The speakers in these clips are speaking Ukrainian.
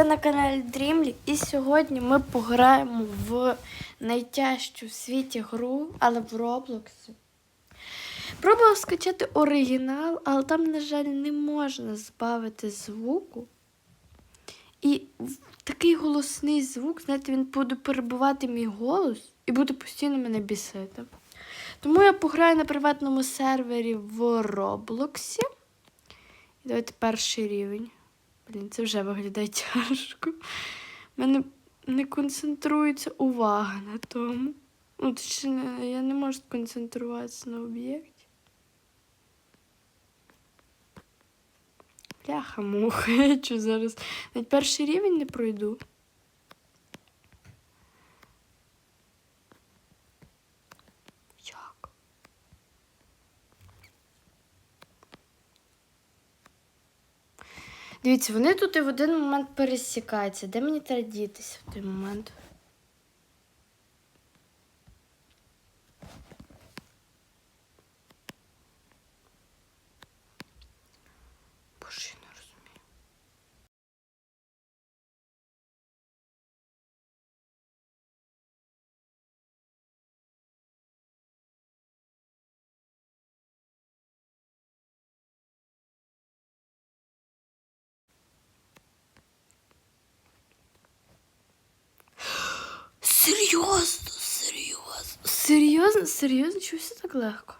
Ви на каналі Дрімлі, і сьогодні ми пограємо в найтяжчу в світі гру, але в Роблоксі. Пробував скачати оригінал, але там, на жаль, не можна збавити звуку. І такий голосний звук, знаєте, він буде перебувати мій голос і буде постійно мене бісити. Тому я пограю на приватному сервері в Роблоксі. Давайте перший рівень. Блін, це вже виглядає тяжко. У мене не концентрується увага на тому. Ну, точніше, я не можу сконцентруватися на об'єкті. Бляха муха, я чу зараз. Навіть перший рівень не пройду. Дивіться, вони тут і в один момент пересікаються. Де мені треба дітися в той момент? Серйозно, серйозно. Серйозно, серйозно, чого все так легко?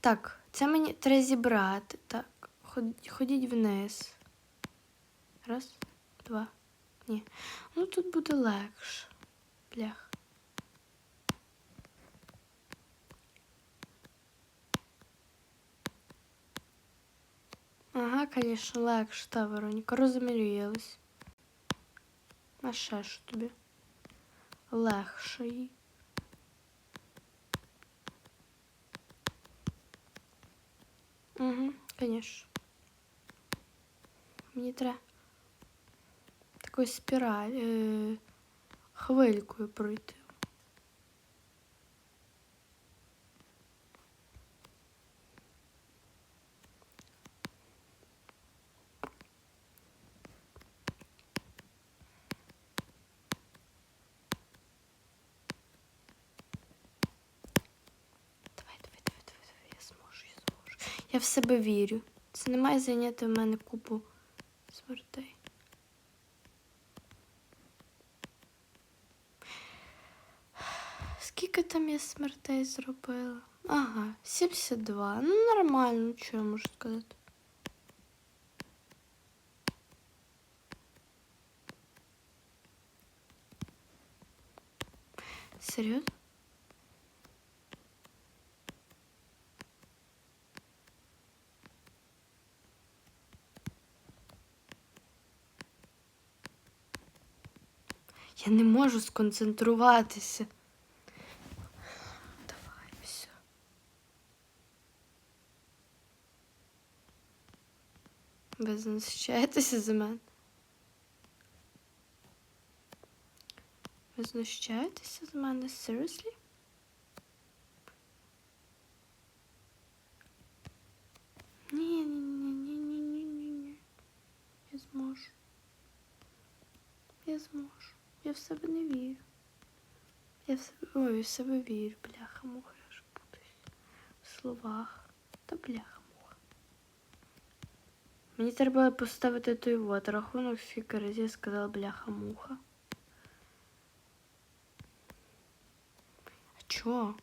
Так, це мені треба зібрати. Так, ход- ходіть вниз. Раз, два. Ні. Ну тут буде легше. Блях. Ага, звісно, легше, та Вероніка, розмірюєлась. А ще що тобі? Легший. Угу, конечно. Мені треба такою спіраль, е, хвилькою пройти. Я в себе вірю. Це не має зайняти в мене купу смертей. Скільки там я смертей зробила? Ага, 72. Ну, нормально, що я можу сказати. Серйозно? Я не можу сконцентруватися. Давай, все. Ви знущаєтеся з мене? Ви знущаєтеся з мене? Seriously? Ні, ні, ні, ні, ні, ні, ні, ні. Я зможу. Я зможу. Я в себе не вірю. Я в себе. Ой, в себе вірю, бляха муха, я ж путаюсь в словах. Та бляха муха. Мені треба поставити той вот рахунок, скільки разів сказала бляха муха. А чо?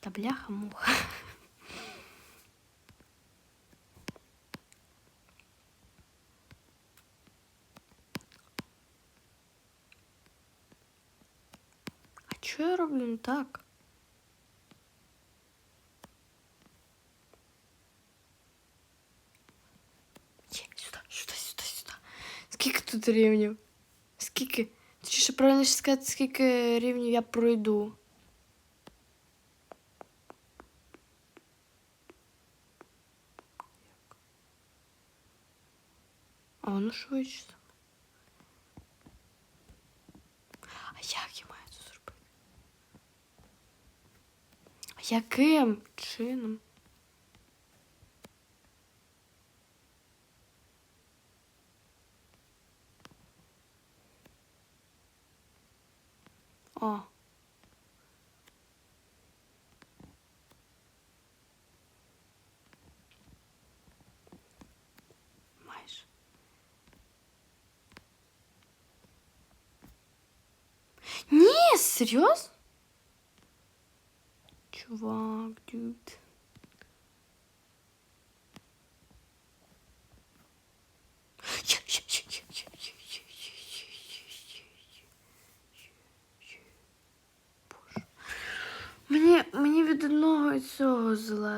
Та бляха муха. так? Є, сюди, сюди, сюди, сюди. Скільки тут рівнів? Скільки? Чи ще правильніше сказати, скільки рівнів я пройду? А воно швидше. Яким чином? О. Майже. Ні.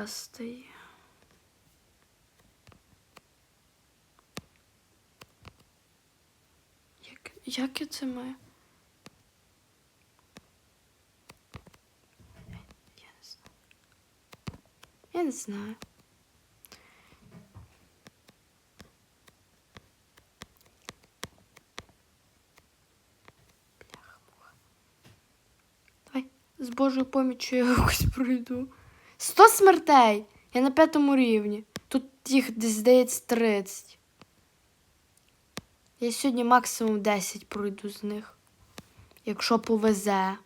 Цього. Як, як це маю? Я не знаю. Я не знаю. З Божою поміччю я якось пройду. Сто смертей! Я на п'ятому рівні. Тут їх десь здається 30. Я сьогодні максимум 10 пройду з них. Якщо повезе.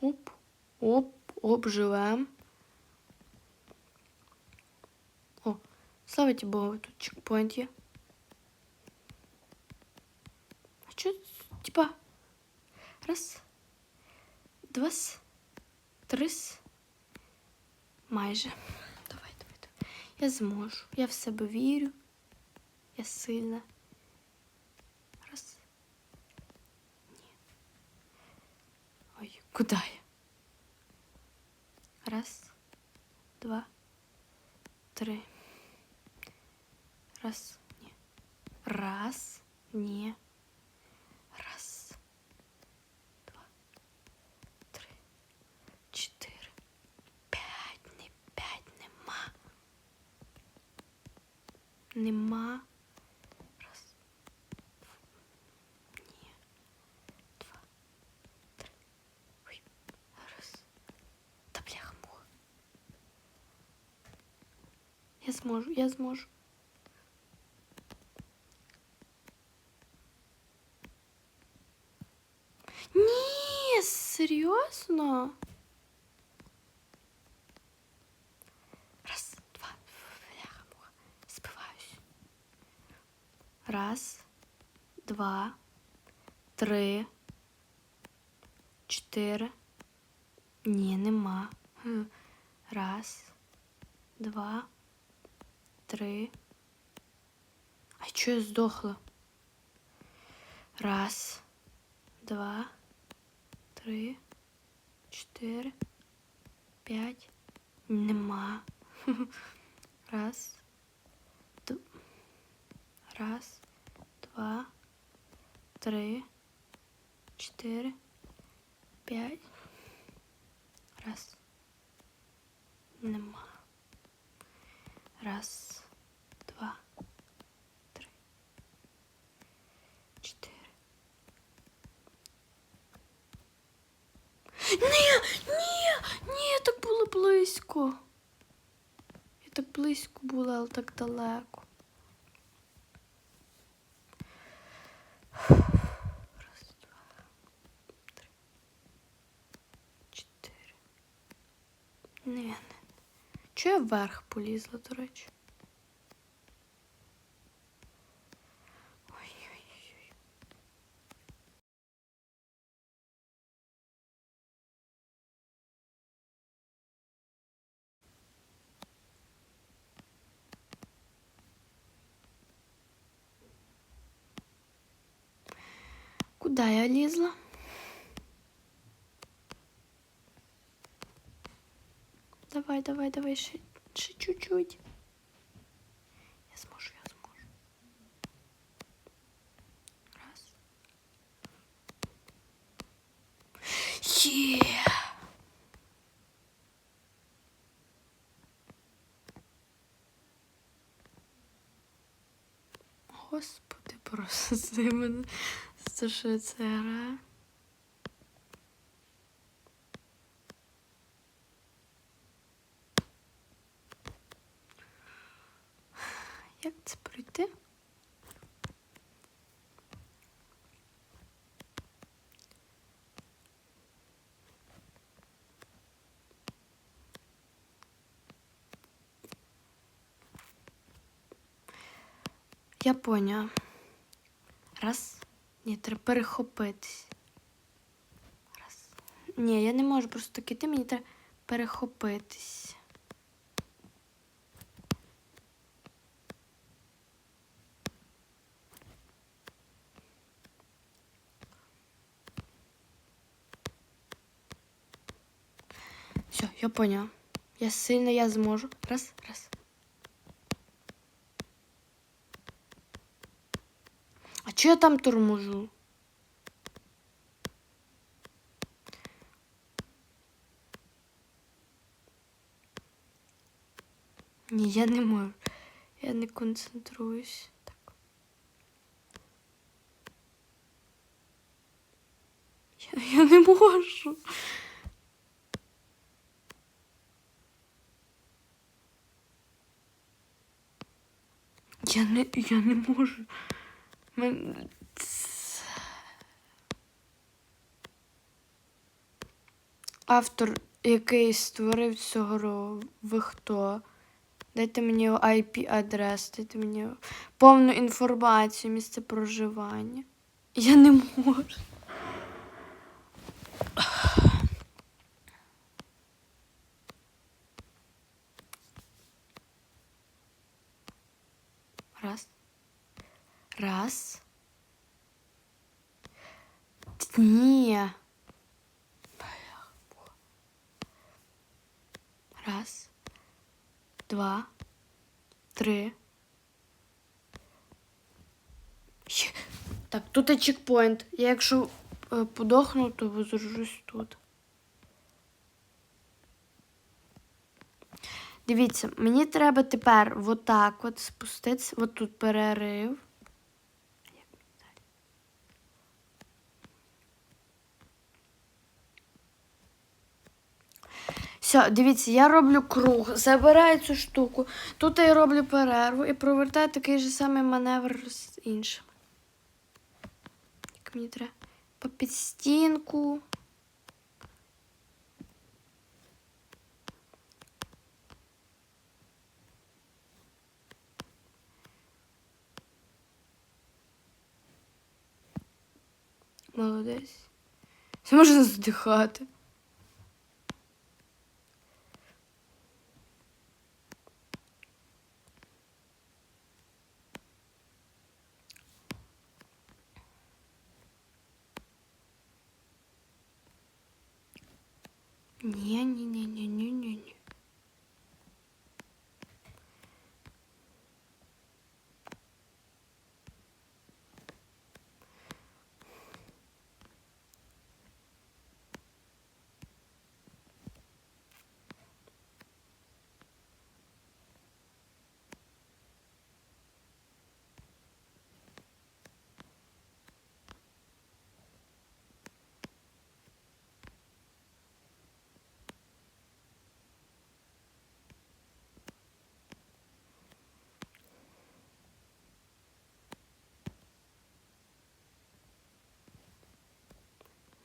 Оп, оп, оп, живем. О, слава ті Богу, тут чекпоінт є. А що, типа, раз, два, три, майже. Давай, давай, давай. Я зможу. Я в себе вірю. Я сильна. Раз. Ні. Ой, куди я? Раз, два, три. Раз, ні. Раз, ні. Нема. Раз. Ні. Два. Три. Ой. Раз. Та бляха муха. Я зможу, я зможу. Ні, серйозно? Два, три, чотири. Ні, нема. Раз, два, три. А чого я здохла? Раз, два, три, чотири, п'ять. Нема. Раз. Раз, два, три, чотири, п'ять. Раз. Нема. Раз, два, три, чотири. Ні, ні, ні, так було близько. Я так близько була, але так далеко. Раз, два, три, чотири. Ні, не. Чого я вверх полізла, до речі? Ой-ой-ой. Куда я лізла? Давай, давай, ще, ще чуть-чуть. Я зможу, я зможу. Раз. Є! Господи, прости мене, за що це граю. Як це пройти? Я поняла. Раз, Ні, треба перехопитись. Раз. Ні, я не можу просто так іти, мені треба перехопитись. Все, я поняла. Я сильно, я зможу. Раз, раз. А я там торможу? Ні, я не можу. Я не концентруюсь. Так. Я, я не можу. Я не, я не можу. Мен... Автор, який створив цю гру, ви хто? Дайте мені IP-адрес, дайте мені повну інформацію, місце проживання. Я не можу. Раз. Раз. Ні. Раз. Два. Три. Так, тут є чекпоінт. Я якщо е, подохну, то возрожусь тут. Дивіться, мені треба тепер отак от спуститися, от тут перерив. Все, дивіться, я роблю круг, забираю цю штуку. Тут я роблю перерву і провертаю такий же самий маневр з іншим. Як мені треба по підстінку. Молодець. Це можна здихати. Ні, ні, ні, ні, ні, ні, ні.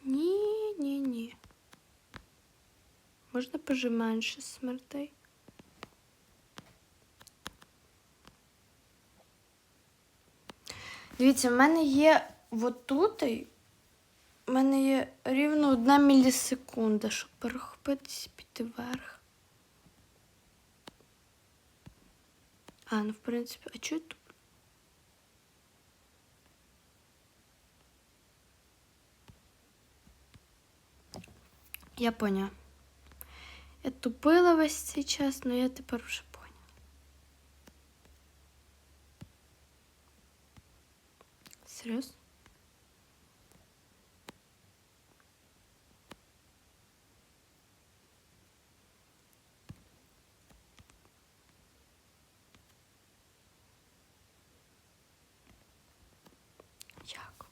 Ні, ні, ні. Можна пожименше смертей. Дивіться, в мене є отут, в мене є рівно одна мілісекунда, щоб перехопитись піти вверх. А, ну в принципі, а чого тут? Я поняла. Я тупила весь цей час, але я тепер вже поняла. Серйозно? Як?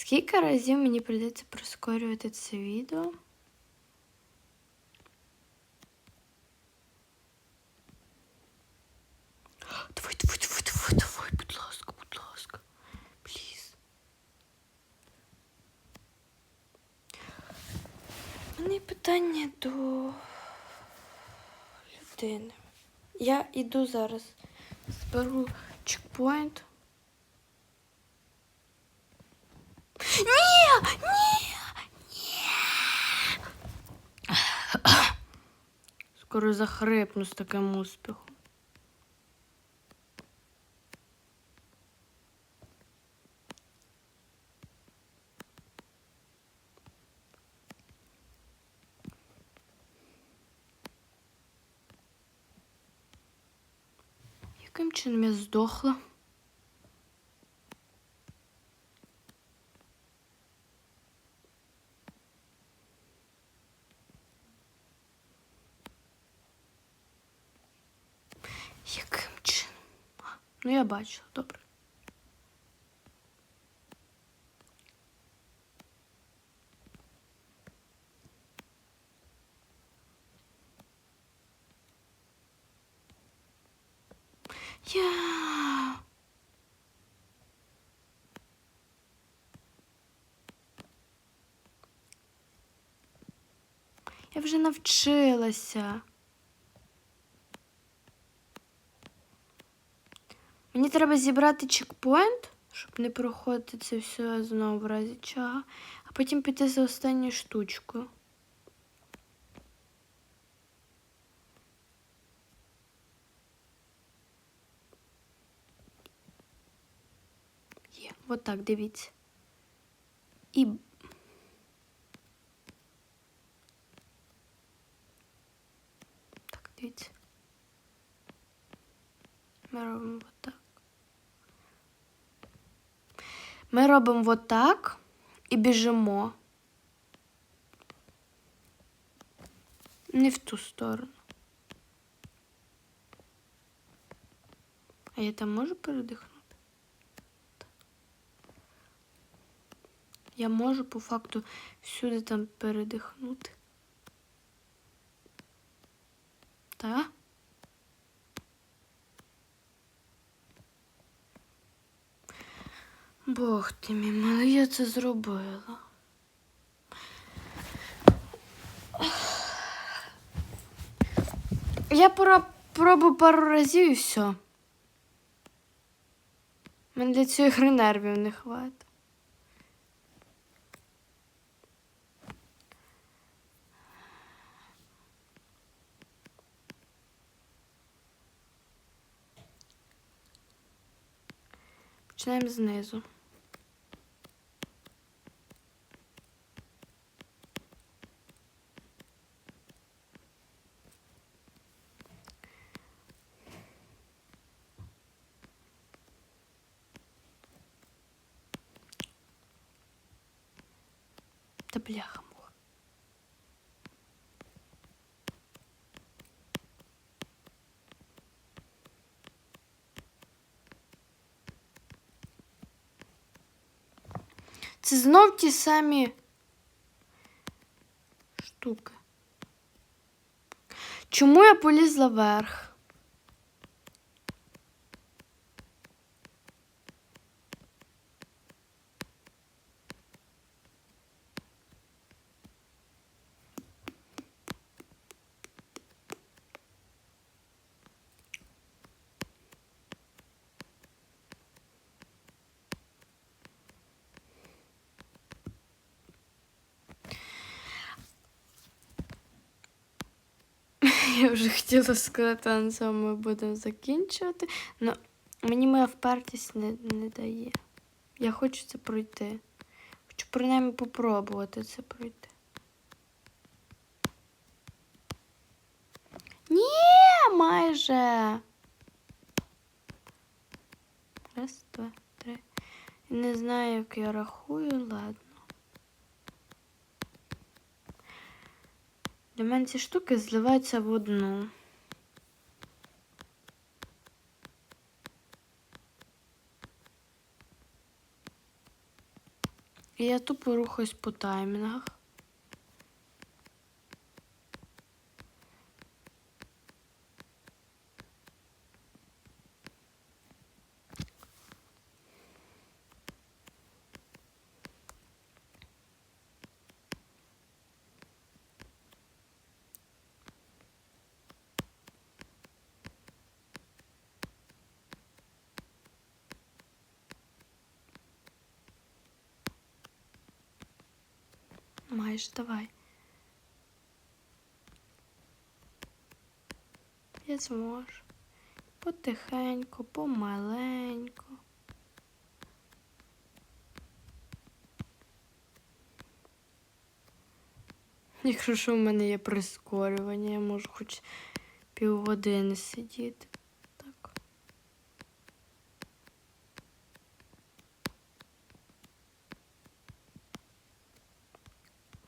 Скільки разів мені прийдеться прискорювати це відео? Давай, давай, давай, давай, давай, будь ласка, будь ласка. Пліз. У мене питання до людини. Я іду зараз, зберу чекпоінт. Ні! Ні! Ні! Скоро захрипну з таким успіхом. Яким чином я здохла? Яким чином? А, ну я бачила, добре. Я. Я вже навчилася. Треба зібрати чекпоінт, щоб не проходити це все знову в разі чого, а потім піти за останньою штучкою. Є, от так, дивіться. І. Так, дивіться. Ми робимо вот так. Ми робимо вот так і біжимо. Не в ту сторону. А я там можу передихнути? Я можу по факту всюди там передихнути. Так? Бог ти мій милий, я це зробила. Я пора пробую пару разів і все. Мене для цієї гри нервів не хватить. Починаємо знизу. Та бляха муха. Це знов ті самі штуки. Чому я полізла вверх? Я вже хотіла сказати, на цьому ми будемо закінчувати. але мені моя впертість не, не дає. Я хочу це пройти. Хочу принаймні попробувати це пройти. Ні, майже. Раз, два, три. Не знаю, як я рахую, ладно. Для мене ці штуки зливаються в одну. Я тупо рухаюсь по таймінгах. Давай. Я зможу. Потихеньку, помаленьку. Якщо що в мене є прискорювання, я можу хоч півгодини сидіти. Так.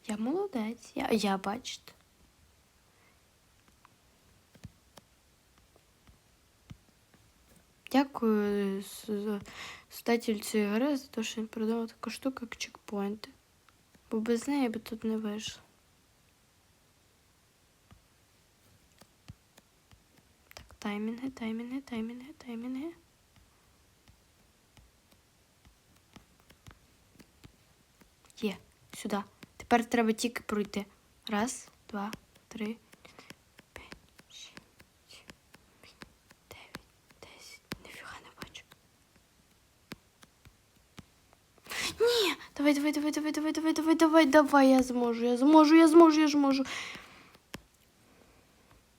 Я молодець, я, я бачите. Дякую с- за- создателю цієї гри за те, що він придумав таку штуку, як чекпоінти. Бо без неї би тут не вийшло. Так, таймінги, таймінги, таймінги, таймінги. Є, сюди. Тепер треба тільки пройти. Раз, два, три, п'ять, шість, дев'ять, десять. Ніфіга не бачу. Ні! Давай, давай, давай, давай, давай, давай, давай, давай, давай, я зможу, я зможу, я зможу, я зможу.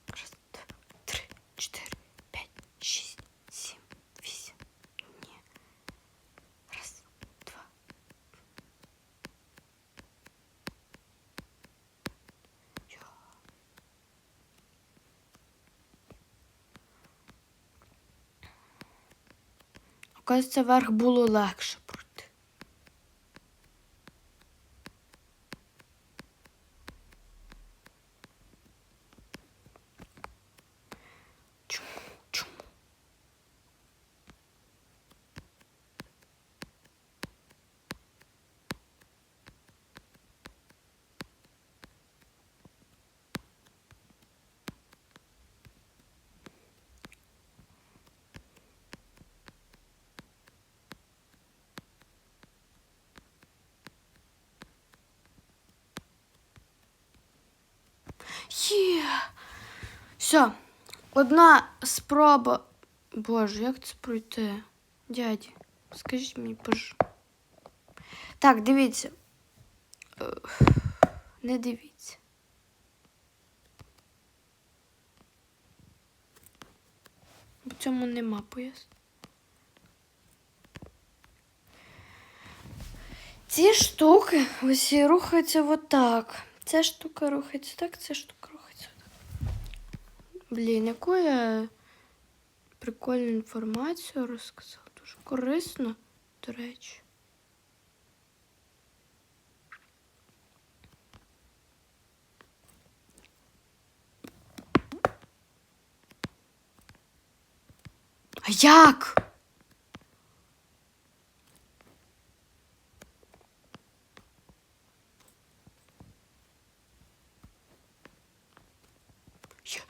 Раз, два, три, чотири, п'ять, шість, сім, вісім. Ні. Раз, два. Йо. Оказується, верх було легше пройти. Чому? Чому? Є. Все. Одна спроба. Боже, як це пройти? Дяді, скажіть мені, боже. Так, дивіться. Е, Не дивіться. В цьому нема пояснення. Ці штуки усі рухаються отак. Ця штука рухається так, ця штука. Блін, яку я прикольну інформацію розказала. Дуже корисно, до речі. А як? Я,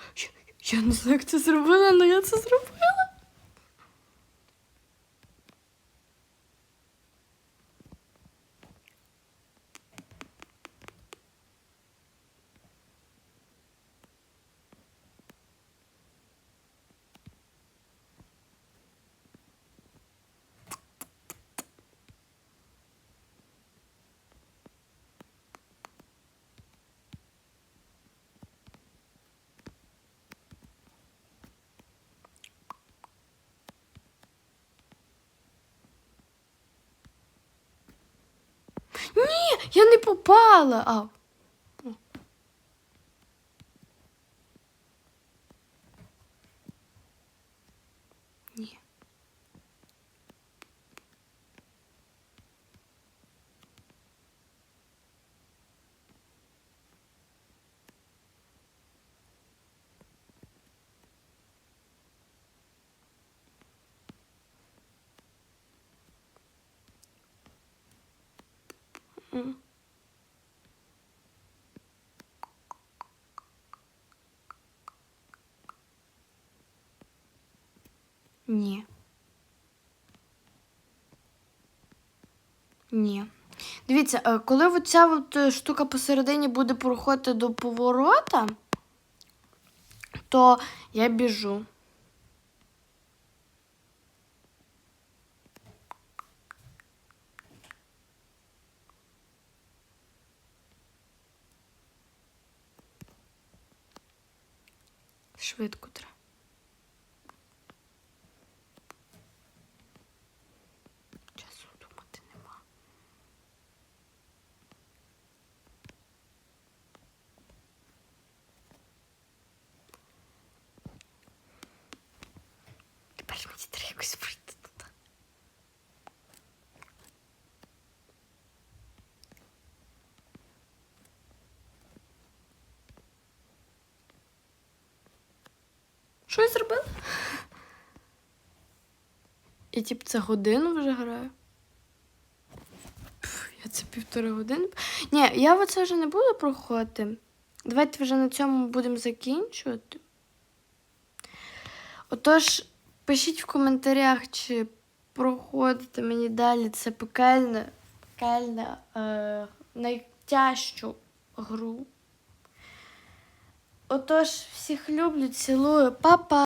я, не знаю, як це зробила, але я це зробила. Ні, я не попала. А. Ні. Ні. Дивіться, е, коли оця от е, штука посередині буде проходити до поворота, то я біжу. Швидко треба. Часу думати нема. Тепер мені треба якось прийти туди. Що я зробила? І тип це годину вже граю. Я це півтори години. Ні, я оце вже не буду проходити. Давайте вже на цьому будемо закінчувати. Отож, пишіть в коментарях, чи проходите мені далі це пекельне, пекельне, е, найтяжчу гру. Отож, всіх люблю, цілую, па-па!